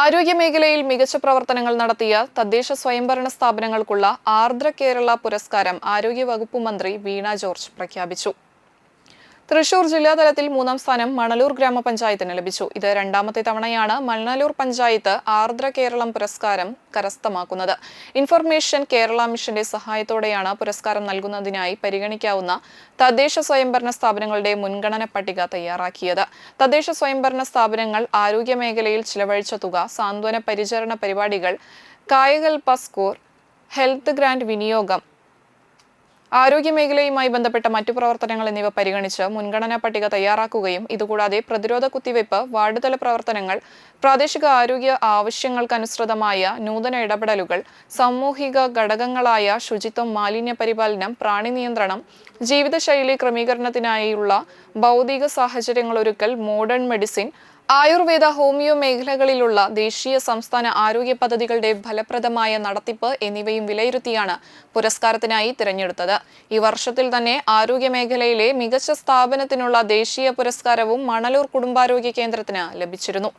ആരോഗ്യമേഖലയിൽ മികച്ച പ്രവർത്തനങ്ങൾ നടത്തിയ തദ്ദേശ സ്വയംഭരണ സ്ഥാപനങ്ങൾക്കുള്ള ആർദ്ര കേരള പുരസ്കാരം ആരോഗ്യവകുപ്പ് മന്ത്രി വീണ ജോർജ് പ്രഖ്യാപിച്ചു. തൃശൂർ ജില്ലാതലത്തിൽ മൂന്നാം സ്ഥാനം മണലൂർ ഗ്രാമപഞ്ചായത്തിന് ലഭിച്ചു. ഇത് രണ്ടാമത്തെ തവണയാണ് മണലൂർ പഞ്ചായത്ത് ആർദ്ര കേരളം പുരസ്കാരം കരസ്ഥമാക്കുന്നത്. ഇൻഫർമേഷൻ കേരള മിഷന്റെ സഹായത്തോടെയാണ് പുരസ്കാരം നൽകുന്നതിനായി പരിഗണിക്കാവുന്ന തദ്ദേശ സ്വയംഭരണ സ്ഥാപനങ്ങളുടെ മുൻഗണന പട്ടിക തയ്യാറാക്കിയത്. തദ്ദേശ സ്വയംഭരണ സ്ഥാപനങ്ങൾ ആരോഗ്യ മേഖലയിൽ ചിലവഴിച്ച തുക സാന്ത്വന പരിചരണ പരിപാടികൾ കായകൽപ സ്കോർ ഹെൽത്ത് ഗ്രാന്റ് വിനിയോഗം ആരോഗ്യമേഖലയുമായി ബന്ധപ്പെട്ട മറ്റു പ്രവർത്തനങ്ങൾ എന്നിവ പരിഗണിച്ച് മുൻഗണനാ പട്ടിക തയ്യാറാക്കുകയും ഇതുകൂടാതെ പ്രതിരോധ കുത്തിവയ്പ് വാർഡ് തല പ്രവർത്തനങ്ങൾ പ്രാദേശിക ആരോഗ്യ ആവശ്യങ്ങൾക്കനുസൃതമായ നൂതന ഇടപെടലുകൾ സാമൂഹിക ഘടകങ്ങളായ ശുചിത്വം മാലിന്യ പരിപാലനം പ്രാണി നിയന്ത്രണം ജീവിതശൈലി ക്രമീകരണത്തിനായുള്ള ഭൗതിക സാഹചര്യങ്ങളൊരുക്കൽ മോഡേൺ മെഡിസിൻ ആയുർവേദ ഹോമിയോ മേഖലകളിലുള്ള ദേശീയ സംസ്ഥാന ആരോഗ്യ പദ്ധതികളുടെ ഫലപ്രദമായ നടത്തിപ്പ് എന്നിവയും വിലയിരുത്തിയാണ് പുരസ്കാരത്തിനായി തിരഞ്ഞെടുത്തത്. ഈ വർഷത്തിൽ തന്നെ ആരോഗ്യ മേഖലയിലെ മികച്ച സ്ഥാപനത്തിനുള്ള ദേശീയ പുരസ്കാരവും മണലൂർ കുടുംബാരോഗ്യ കേന്ദ്രത്തിന് ലഭിച്ചിരുന്നു.